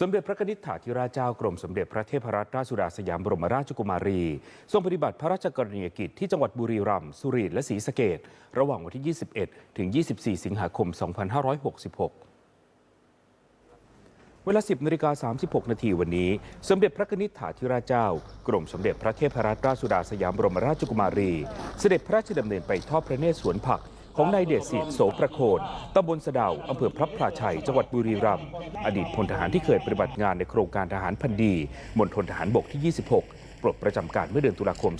สมเด็จพระนิษฐาธิราชเจ้ากรมสมเด็จพระเทพรัตนราชสุดาสยามบรมราชกุมารี ทรงปฏิบัติพระราชกรณียกิจที่จังหวัดบุรีรัมย์สุรินทร์และศรีสะเกดระหว่างวันที่ 21 ถึง 24 สิงหาคม 2566เวลา 10นาฬิกา36 นาทีวันนี้ สมเด็จพระนิษฐาธิราชเจ้า กรมสมเด็จพระเทพรัตนราชสุดาสยามบรมราชกุมารี เสด็จพระราชดำเนินไปทอดพระเนตรสวนผัก ของนายเดชศิษย์โสประโคนตำบลสะดาวอำเภอพระพลาชัย จังหวัดบุรีรัมย์อดีตพลทหารที่เคยปฏิบัติงานในโครงการทหารพันดีมณฑลทหารบกที่ 26 ปลดประจำการเมื่อเดือนตุลาคม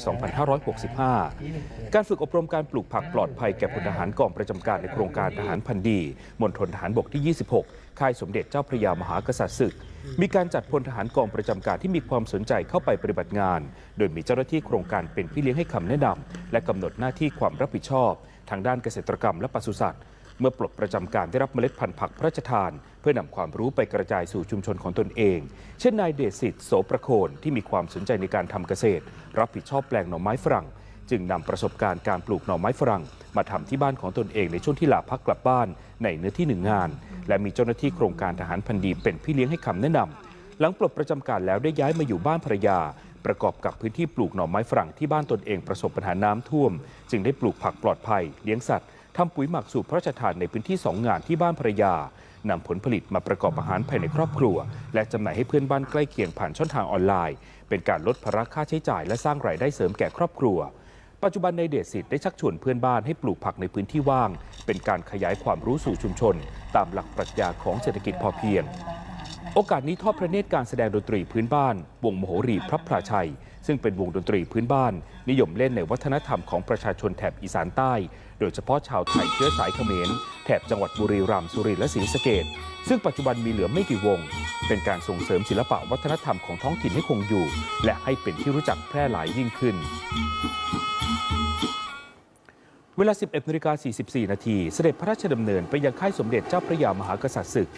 2565 การฝึกอบรมการปลูกผักปลอดภัยแก่พลทหารกองประจำการในโครงการทหารพันดีมณฑลทหารบกที่ 26 ค่ายสมเด็จเจ้าพระยามหากษัตริย์ศึกมีการจัดพลทหารกองประจำการที่มีความสนใจเข้าไปปฏิบัติงาน โดยมีเจ้าหน้าที่โครงการเป็นพี่เลี้ยงให้คำแนะนำและกำหนดหน้าที่ความรับผิดชอบ ทางด้านเกษตรกรรมและปศุสัตว์ เมื่อปลดประจำการได้รับเมล็ดพันธุ์ผักพระราชทาน เพื่อนำความรู้ไปกระจายสู่ชุมชนของตนเอง เช่นนายเดชสิทธิ์โสประโคนที่มีความสนใจในการทำเกษตร รับผิดชอบแปลงหน่อไม้ฝรั่ง จึงนำประสบการณ์การปลูกหน่อไม้ฝรั่ง มาทำที่บ้านของตนเองในช่วงที่ลาพักกลับบ้านในเนื้อที่หนึ่งงาน และมีเจ้าหน้าที่โครงการทหารพันดีเป็นพี่เลี้ยงให้คำแนะนำหลังปลดประจำการแล้วได้ย้ายมาอยู่บ้านภรรยา ประกอบกับพื้นที่ปลูกหน่อไม้ฝรั่งที่บ้านตนเองประสบปัญหาน้ำท่วม จึงได้ปลูกผักปลอดภัย เลี้ยงสัตว์ทำปุ๋ยหมักสูตรพระราชทานในพื้นที่สองงานที่บ้านภรรยานำผลผลิตมาประกอบอาหารภายในครอบครัว และจำหน่ายให้เพื่อนบ้านใกล้เคียงผ่านช่องทางออนไลน์ เป็นการลดภาระค่าใช้จ่ายและสร้างรายได้เสริมแก่ครอบครัว ปัจจุบันในเดชสิทธิ์ได้ชักชวนเพื่อนบ้านให้ปลูกผักในพื้นที่ว่าง เป็นการขยายความรู้สู่ชุมชน ตามหลักปรัชญาของเศรษฐกิจพอเพียง โอกาสนี้ทอดพระเนตรการแสดงดนตรีพื้นบ้าน วงมโหรีพระพลาชัย ซึ่งเป็นวงดนตรีพื้นบ้าน นิยมเล่นในวัฒนธรรมของประชาชนแถบอีสานใต้ โดยเฉพาะชาวไทยเชื้อสายเขมรแถบจังหวัดบุรีรัมย์สุรินทร์และศรีสะเกดซึ่งปัจจุบันมีเหลือไม่กี่วง เป็นการส่งเสริมศิลปะวัฒนธรรมของท้องถิ่นให้คงอยู่ และให้เป็นที่รู้จักแพร่หลายยิ่งขึ้นเวลา 11นาฬิกา44 นาที เสด็จพระราชดำเนินไปยังค่ายสมเด็จเจ้าพระยามหากษัตริย์ศึก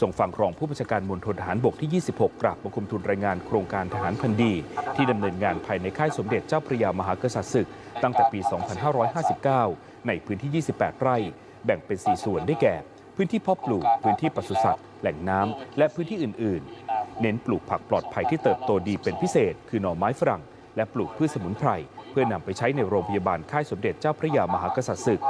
ส่งฟังรองผู้บัญชาการมณฑลทหารบกที่ 26 กราบบังคมทูลรายงานโครงการทหารพันดี ที่ดำเนินงานภายในค่ายสมเด็จเจ้าพระยามหากษัตริย์ศึก ตั้งแต่ปี 2559 ในพื้นที่ 28 ไร่ แบ่งเป็น 4 ส่วนได้แก่ พื้นที่เพาะปลูก พื้นที่ปศุสัตว์ แหล่งน้ำ และพื้นที่อื่น ๆ เน้นปลูกผักปลอดภัยที่เติบโตดีเป็นพิเศษ คือหน่อไม้ฝรั่ง และปลูกพืชสมุนไพร เพื่อนำไปใช้ในโรงพยาบาลค่ายสมเด็จเจ้าพระยามหากษัตริย์ศึก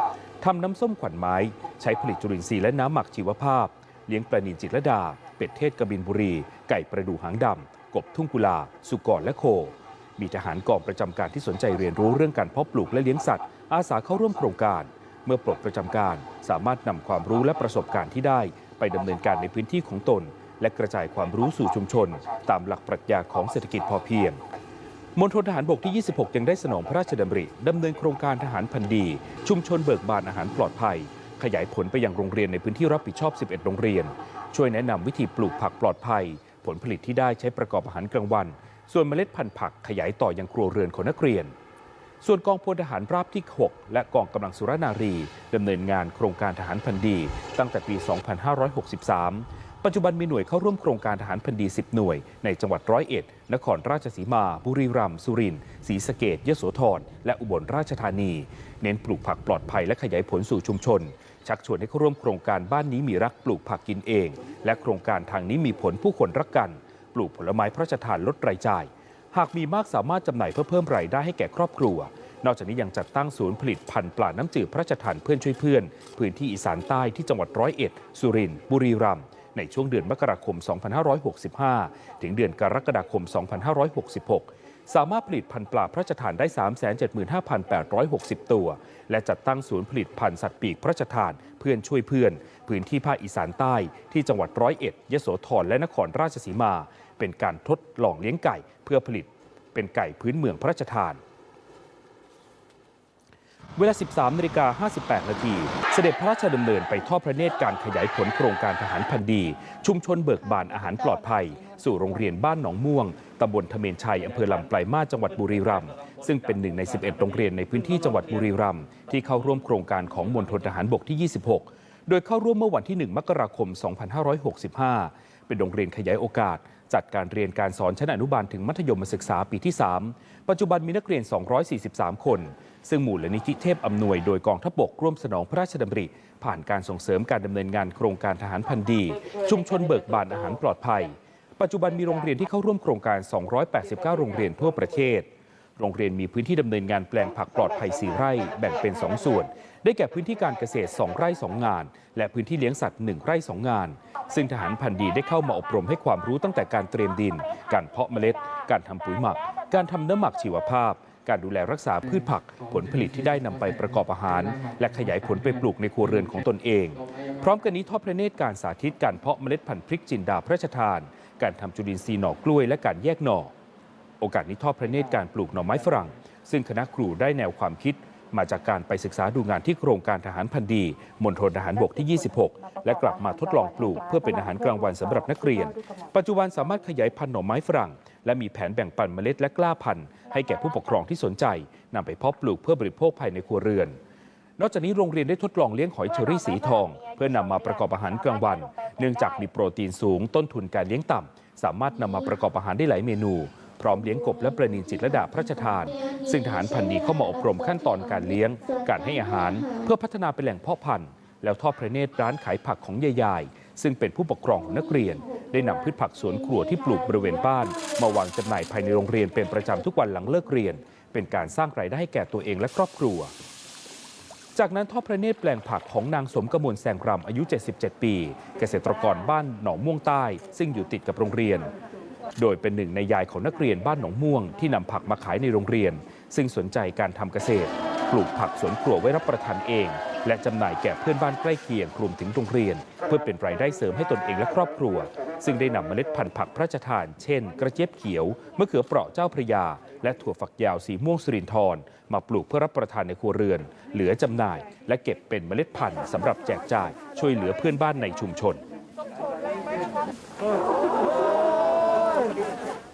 ทำน้ำส้มขวัญไม้ ใช้ผลิตจุลินทรีย์และน้ำหมักชีวภาพ เลี้ยงปลานินจิตรดา เป็ดเทศกบินบุรี ไก่ประดูหางดำ กบทุ่งกุลา สุกรและโค มีทหารกองประจำการที่สนใจเรียนรู้เรื่องการเพาะปลูกและเลี้ยงสัตว์ อาสาเข้าร่วมโครงการ เมื่อปลดประจำการสามารถนำความรู้และประสบการณ์ที่ได้ ไปดำเนินการในพื้นที่ของตน และกระจายความรู้สู่ชุมชน ตามหลักปรัชญาของเศรษฐกิจพอเพียงมณฑลทหารบกที่ 26 ยังได้สนองพระราชดำริดำเนินโครงการทหารพันดี ชุมชนเบิกบานอาหารปลอดภัย ขยายผลไปยังโรงเรียนในพื้นที่รับผิดชอบ 11 โรงเรียน ช่วยแนะนำวิธีปลูกผักปลอดภัย ผลผลิตที่ได้ใช้ประกอบอาหารกลางวัน ส่วนเมล็ดพันธุ์ผักขยายต่อยังครัวเรือนของนักเรียน ส่วนกองพลทหารราบที่ 6 และกองกำลังสุรนารีดำเนินงานโครงการทหารพันดี ตั้งแต่ปี 2563 ปัจจุบันมีหน่วยเข้าร่วมโครงการทหารพันดี 10 หน่วย ในจังหวัดร้อยเอ็ด นครราชสีมา บุรีรัมย์ สุรินทร์ ศรีสะเกดยโสธร และอุบลราชธานี เน้นปลูกผักปลอดภัยและขยายผลสู่ชุมชน ชักชวนให้เข้าร่วมโครงการบ้านนี้มีรักปลูกผักกินเอง และโครงการทางนี้มีผลผู้คนรักกัน ปลูกผลไม้พระราชทานลดรายจ่าย หากมีมากสามารถจำหน่ายเพื่อเพิ่มรายได้ให้แก่ครอบครัว นอกจากนี้ยังจัดตั้งศูนย์ผลิตพันธุ์ปลาน้ำจืดพระราชทานเพื่อนช่วยเพื่อน พื้นที่อีสานใต้ที่จังหวัดร้อยเอ็ด สุรินทร์บุรีรัมย์ในช่วงเดือนมกราคม 2565 ถึงเดือนกรกฎาคม 2566 สามารถผลิตพันธุ์ปลาพระราชทานได้ 375,860 ตัว และจัดตั้งศูนย์ผลิตพันธุ์สัตว์ปีกพระราชทานเพื่อนช่วยเพื่อน พื้นที่ภาคอีสานใต้ที่จังหวัดร้อยเอ็ดยโสธรและนครราชสีมา เป็นการทดลองเลี้ยงไก่เพื่อผลิตเป็นไก่พื้นเมืองพระราชทาน เวลา 13นาฬิกา58 นาที เสด็จพระราชดำเนินไปทอดพระเนตรการขยายผลโครงการทหารพันดี ชุมชนเบิกบานอาหารปลอดภัย สู่โรงเรียนบ้านหนองม่วง ตำบลทะเมนชัย อำเภอลำปลายมาจังหวัดบุรีรัมย์ ซึ่งเป็นหนึ่งใน 11 โรงเรียนในพื้นที่จังหวัดบุรีรัมย์ ที่เข้าร่วมโครงการของมณฑลทหารบกที่ 26 โดยเข้าร่วมเมื่อวันที่ 1 มกราคม 2565 เป็นโรงเรียนขยายโอกาส จัดการเรียนการสอนชั้นอนุบาลถึงมัธยมศึกษาปีที่ 3 ปัจจุบันมีนักเรียน 243 คน ซึ่งหมู่ลนิธิเทพอำนวยโดยกองทัพบกร่วมสนองพระราชดำริ ผ่านการส่งเสริมการดำเนินงานโครงการทหารพันธีชุมชนเบิกบานอาหารปลอดภัย ปัจจุบันมีโรงเรียนที่เข้าร่วมโครงการ 289 โรงเรียนทั่วประเทศ โรงเรียนมีพื้นที่ดำเนินงานแปลงผักปลอดภัย4ไร่แบ่งเป็น 2 ส่วน ได้แก่พื้นที่การเกษตร 2 ไร่ 2 งาน และพื้นที่เลี้ยงสัตว์ 1 ไร่ 2 งาน ซึ่งทหารพันธีได้เข้ามาอบรมให้ความรู้ตั้งแต่การเตรียมดิน การเพาะเมล็ด การทำปุ๋ยหมัก การทำน้ำหมักชีวภาพ การดูแลรักษาพืชผัก ผลผลิตที่ได้นำไปประกอบอาหาร และขยายผลไปปลูกในครัวเรือนของตนเอง พร้อมกันนี้ทอดพระเนตรการสาธิตการเพาะเมล็ดพันธุ์พริกจินดาพระราชทาน การทำจุลินทรีย์หน่อกล้วยและการแยกหน่อ อกาสนี้ทอดพระเนตรการปลูกหน่อไม้ฝรั่ง ซึ่งคณะครูได้แนวความคิด มาจากการไปศึกษาดูงานที่โครงการทหารพันธ์ดีมณฑลทหารบกที่ 26 และกลับมาทดลองปลูก เพื่อเป็นอาหารกลางวันสำหรับนักเรียน ปัจจุบันสามารถขยายพันธุ์หน่อไม้ฝรั่ง และมีแผนแบ่งปันเมล็ดและกล้าพันธุ์ให้แก่ผู้ปกครองที่สนใจนำไปเพาะปลูกเพื่อบริโภคภายในครัวเรือนนอกจากนี้โรงเรียนได้ทดลองเลี้ยงหอยเชอรี่สีทอง เพื่อนำมาประกอบอาหารกลางวัน เนื่องจากมีโปรตีนสูงต้นทุนการเลี้ยงต่ำสามารถนำมาประกอบอาหารได้หลายเมนู พร้อมเลี้ยงกบและประนินจิตรลดาพระราชทาน ซึ่งทหารพันธุ์ดีเข้ามาอบรมขั้นตอนการเลี้ยง การให้อาหาร เพื่อพัฒนาเป็นแหล่งเพาะพันธุ์ แล้วทอดพระเนตรร้านขายผักของยายายซึ่งเป็นผู้ปกครองของนักเรียน ได้นำพืชผักสวนครัวที่ปลูกบริเวณบ้าน มาวางจำหน่ายภายในโรงเรียนเป็นประจำทุกวันหลังเลิกเรียน เป็นการสร้างรายได้ให้แก่ตัวเองและครอบครัว จากนั้นทอดพระเนตรแปลงผักของนางสมกมลแสงรำอายุ 77 ปี เกษตรกรบ้านหนองม่วงใต้ ซึ่งอยู่ติดกับโรงเรียน โดยเป็นหนึ่งในยายของนักเรียนบ้านหนองม่วงที่นำผักมาขายในโรงเรียน ซึ่งสนใจการทำเกษตร ปลูกผักสวนครัวไว้รับประทานเอง และจำหน่ายแก่เพื่อนบ้านใกล้เคียงรวมถึงโรงเรียน เพื่อเป็นรายได้เสริมให้ตนเองและครอบครัว ซึ่งได้นำเมล็ดพันธุ์ผักพระราชทาน เช่น กระเจี๊ยบเขียวมะเขือเปราะเจ้าพระยา และถั่วฝักยาวสีม่วงสุรินทร์มาปลูกเพื่อรับประทานในครัวเรือน เหลือจำหน่าย และเก็บเป็นเมล็ดพันธุ์สำหรับแจกจ่าย ช่วยเหลือเพื่อนบ้านในชุมชน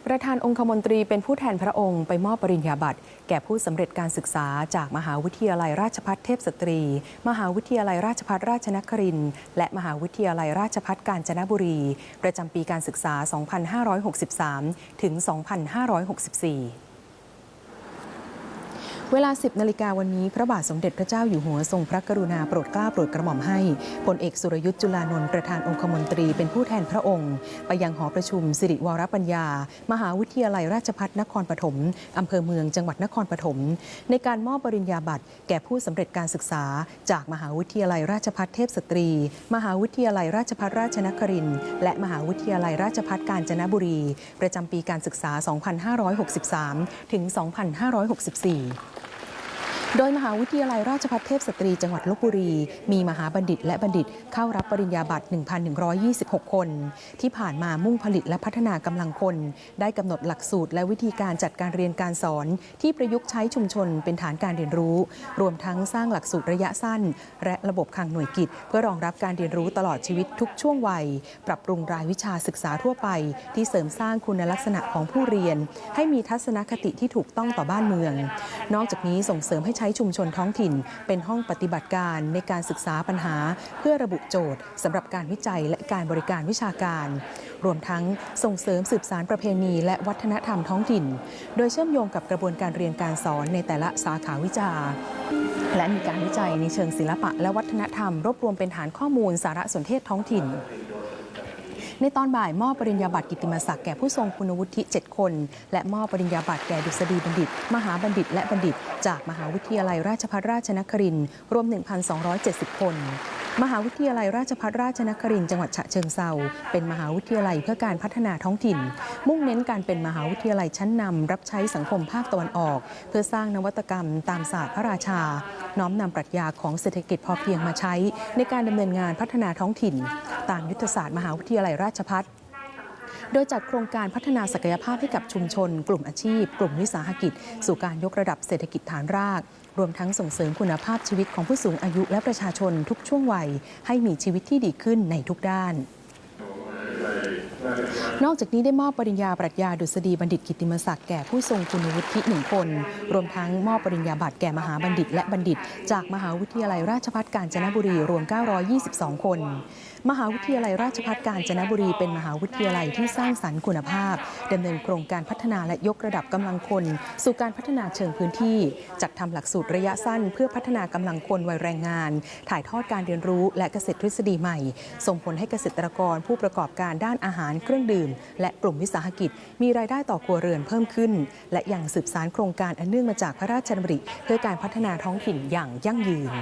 ประธานองคมนตรีเป็นผู้แทนพระองค์ไปมอบปริญญาบัตรแก่ผู้สำเร็จการศึกษาจากมหาวิทยาลัยราชพัฒเทพสตรี มหาวิทยาลัยราชพัฒราชนครินทร์และมหาวิทยาลัยราชพัฒกาญจนบุรี ประจำปีการศึกษา 2563 ถึง 2564 เวลา 10 นาฬิกาวันนี้ พระบาทสมเด็จพระเจ้าอยู่หัวทรงพระกรุณาโปรดเกล้าโปรดกระหม่อมให้พลเอกสุรยุทธ์จุลานนท์ประธานองคมนตรีเป็นผู้แทนพระองค์ ไปยังหอประชุมสิริวรปัญญา มหาวิทยาลัยราชภัฏนครปฐมอำเภอเมืองจังหวัดนครปฐมในการมอบปริญญาบัตรแก่ผู้สำเร็จการศึกษา จากมหาวิทยาลัยราชภัฏเทพสตรี มหาวิทยาลัยราชภัฏราชนครินทร์และมหาวิทยาลัยราชภัฏกาญจนบุรี ประจำปีการศึกษา 2563 ถึง 2564 โดยมหาวิทยาลัยราชภัฏเทพสตรีจังหวัดลบบุรี มีมหาบัณฑิตและบัณฑิตเข้ารับปริญญาบัตร 1,126 คน ที่ผ่านมามุ่งผลิตและพัฒนากำลังคน ได้กำหนดหลักสูตรและวิธีการจัดการเรียนการสอน ที่ประยุกต์ใช้ชุมชนเป็นฐานการเรียนรู้ รวมทั้งสร้างหลักสูตรระยะสั้น และระบบคังหน่วยกิจ เพื่อรองรับการเรียนรู้ตลอดชีวิตทุกช่วงวัย ปรับปรุงรายวิชาศึกษาทั่วไป ที่เสริมสร้างคุณลักษณะของผู้เรียน ให้มีทัศนคติที่ถูกต้องต่อบ้านเมือง นอกจากนี้ส่งเสริมให้ใช้ชุมชนท้องถิ่น เป็นห้องปฏิบัติการในการศึกษาปัญหา เพื่อระบุโจทย์สำหรับการวิจัยและการบริการวิชาการ รวมทั้งส่งเสริมสืบสารประเพณี และวัฒนธรรมท้องถิ่น โดยเชื่อมโยงกับกระบวนการเรียนการสอนในแต่ละสาขาวิชาและมีการวิจัยในเชิงศิลปะและวัฒนธรรม รวบรวมเป็นฐานข้อมูลสารสนเทศท้องถิ่น ในตอนบ่ายมอบปริญญาบัตรกิติมศักดิ์แก่ผู้ทรงคุณวุฒิ 7 คน และมอบปริญญาบัตรแก่ดุษฎีบัณฑิต มหาบัณฑิต และบัณฑิต จากมหาวิทยาลัยราชภัฏราชนครินทร์รวม 1,270 คน มหาวิทยาลัยราชภัฏราชนครินทร์จังหวัดฉะเชิงเซาเป็นมหาวิทยาลัยเพื่อการพัฒนาท้องถิ่น มุ่งเน้นการเป็นมหาวิทยาลัยชั้นนำรับใช้สังคมภาคตะวันออก เพื่อสร้างนวัตกรรมตามศาสตร์พระราชา น้อมนำปรัชญาของเศรษฐกิจพอเพียงมาใช้ ในการดำเนินงานพัฒนาท้องถิ่น ตามยุทธศาสตร์มหาวิทยาลัยราชภัฏ โดยจัดโครงการพัฒนาศักยภาพให้กับชุมชน กลุ่มอาชีพ กลุ่มวิสาหกิจ สู่การยกระดับเศรษฐกิจฐานราก รวมทั้งส่งเสริมคุณภาพชีวิตของผู้สูงอายุและประชาชนทุกช่วงวัย ให้มีชีวิตที่ดีขึ้นในทุกด้านนอกจากนี้ได้มอบปริญญาปรัชญาดุษฎีบัณฑิตกิตติมศักดิ์แก่ผู้ทรงคุณวุฒิหนึ่งคน รวมทั้งมอบปริญญาบัตรแก่มหาบัณฑิตและบัณฑิต จากมหาวิทยาลัยราชภัฏกาญจนบุรีรวม 922 คน มหาวิทยาลัยราชภัฏกาญจนบุรีเป็นมหาวิทยาลัยที่สร้างสรรค์คุณภาพดำเนินโครงการพัฒนาและยกระดับกำลังคน สู่การพัฒนาเชิงพื้นที่ จัดทำหลักสูตรระยะสั้น เพื่อพัฒนากำลังคนวัยแรงงาน ถ่ายทอดการเรียนรู้และเกษตรทฤษฎีใหม่ ส่งผลให้เกษตรกรผู้ประกอบการด้านอาหารเครื่องดื่ม และกลุ่มวิสาหกิจ มีรายได้ต่อครัวเรือนเพิ่มขึ้น และยังสืบสานโครงการอันเนื่องมาจากพระราชดำริเพื่อการพัฒนาท้องถิ่นอย่างยั่งยืน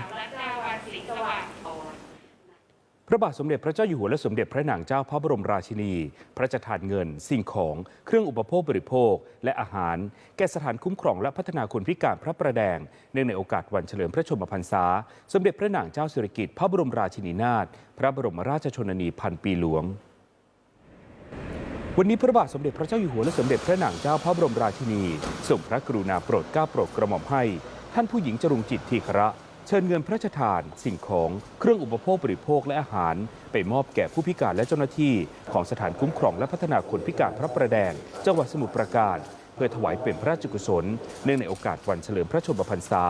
พระบาทสมเด็จพระเจ้าอยู่หัวและสมเด็จพระนางเจ้าพระบรมราชินี พระราชทานเงิน สิ่งของ เครื่องอุปโภคบริโภค และอาหาร แก่สถานคุ้มครองและพัฒนาคนพิการพระประแดง เนื่องในโอกาสวันเฉลิมพระชนมพรรษา สมเด็จพระนางเจ้าสิริกิติ์พระบรมราชินีนาถพระบรมราชชนนีพันปีหลวงวันนี้พระบาทสมเด็จพระเจ้าอยู่หัวและสมเด็จพระนางเจ้าพระบรมราชินีทรงพระกรุณาโปรดเกล้าโปรดกระหม่อมให้ ท่านผู้หญิงจรุงจิตทีคระ เชิญเงินพระราชทาน สิ่งของเครื่องอุปโภคบริโภคและอาหาร ไปมอบแก่ผู้พิการและเจ้าหน้าที่ ของสถานคุ้มครองและพัฒนาคนพิการพระประแดง จังหวัดสมุทรปราการ เพื่อถวายเป็นพระราชกุศล เนื่องในโอกาสวันเฉลิมพระชนมพรรษา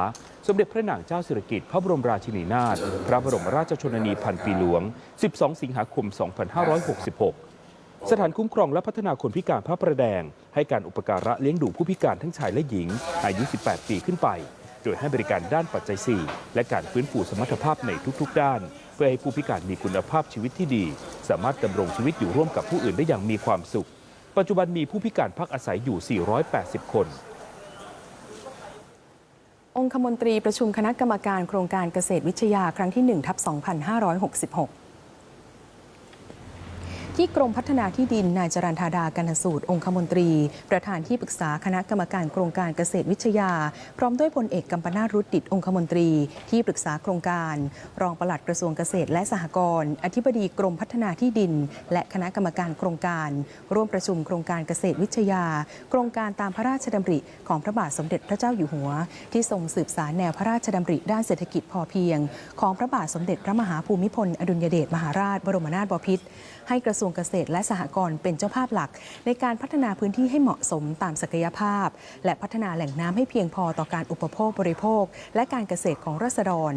สมเด็จพระนางเจ้าสิริกิติ์พระบรมราชินีนาถพระบรมราชชนนีพันปีหลวง 12 สิงหาคม 2566สถานคุ้มครองและพัฒนาคนพิการพระประแดง ให้การอุปการะเลี้ยงดูผู้พิการทั้งชายและหญิง อายุ 18 ปีขึ้นไป โดยให้บริการด้านปัจจัย 4 และการฟื้นฟูสมรรถภาพในทุกๆ ด้าน เพื่อให้ผู้พิการมีคุณภาพชีวิตที่ดี สามารถดำรงชีวิตอยู่ร่วมกับผู้อื่นได้อย่างมีความสุข ปัจจุบันมีผู้พิการพักอาศัยอยู่ 480 คนองคมนตรีประชุมคณะกรรมการโครงการเกษตรวิทยาครั้งที่1ทับ2566 ที่กรมพัฒนาที่ดินนายจรันธาดากันสูตร องคมนตรี ประธานที่ปรึกษาคณะกรรมการโครงการเกษตรวิทยา พร้อมด้วยพลเอกกัมปนาตรุตดิตองคมนตรี ที่ปรึกษาโครงการ รองปลัดกระทรวงเกษตรและสหกรณ์อธิบดีกรมพัฒนาที่ดิน และคณะกรรมการโครงการ ร่วมประชุมโครงการเกษตรวิทยา โครงการตามพระราชดำริของพระบาทสมเด็จพระเจ้าอยู่หัว ที่ทรงสืบสารแนวพระราชดำริด้านเศรษฐกิจพอเพียง ของพระบาทสมเด็จพระมหาภูมิพลอดุลยเดชมหาราชบรมนาถบพิตร ให้กระทรวงเกษตรและสหกรณ์เป็นเจ้าภาพหลัก ในการพัฒนาพื้นที่ให้เหมาะสมตามศักยภาพ และพัฒนาแหล่งน้ำให้เพียงพอต่อการอุปโภคบริโภค และการเกษตรของราษฎร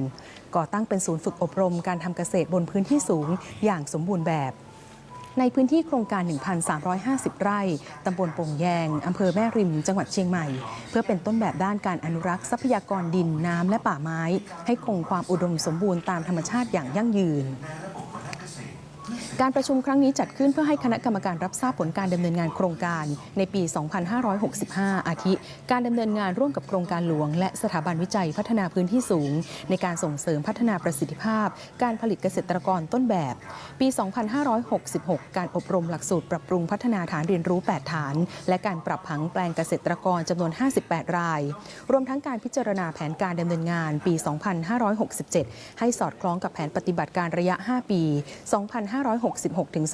ก่อตั้งเป็นศูนย์ฝึกอบรมการทำเกษตรบนพื้นที่สูงอย่างสมบูรณ์แบบในพื้นที่โครงการ 1,350 ไร่ ตำบลโป่งแยง อำเภอแม่ริม จังหวัดเชียงใหม่ เพื่อเป็นต้นแบบด้านการอนุรักษ์ทรัพยากรดิน น้ำ และป่าไม้ ให้คงความอุดมสมบูรณ์ตามธรรมชาติอย่างยั่งยืน การประชุมครั้งนี้จัดขึ้นเพื่อให้คณะกรรมการรับทราบผลการดำเนินงานโครงการในปี 2565 อาทิ การดำเนินงานร่วมกับโครงการหลวง และสถาบันวิจัยพัฒนาพื้นที่สูง ในการส่งเสริมพัฒนาประสิทธิภาพ การผลิตเกษตรกรต้นแบบ ปี 2566 การอบรมหลักสูตรปรับปรุงพัฒนาฐานเรียนรู้ 8 ฐาน และการปรับผังแปลงเกษตรกรจำนวน 58 ราย รวมทั้งการพิจารณาแผนการดำเนินงานปี 2567 ให้สอดคล้องกับแผนปฏิบัติการระยะ 5 ปี 2,56 2566 ถึง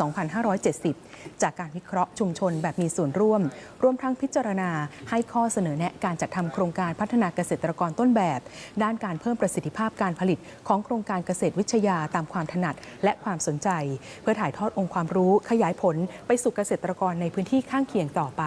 2570 จากการวิเคราะห์ชุมชนแบบมีส่วนร่วม รวมทั้งพิจารณาให้ข้อเสนอแนะการจัดทำโครงการพัฒนาเกษตรกรต้นแบบ ด้านการเพิ่มประสิทธิภาพการผลิตของโครงการเกษตรวิทยาตามความถนัดและความสนใจ เพื่อถ่ายทอดองค์ความรู้ขยายผลไปสู่เกษตรกรในพื้นที่ข้างเคียงต่อไป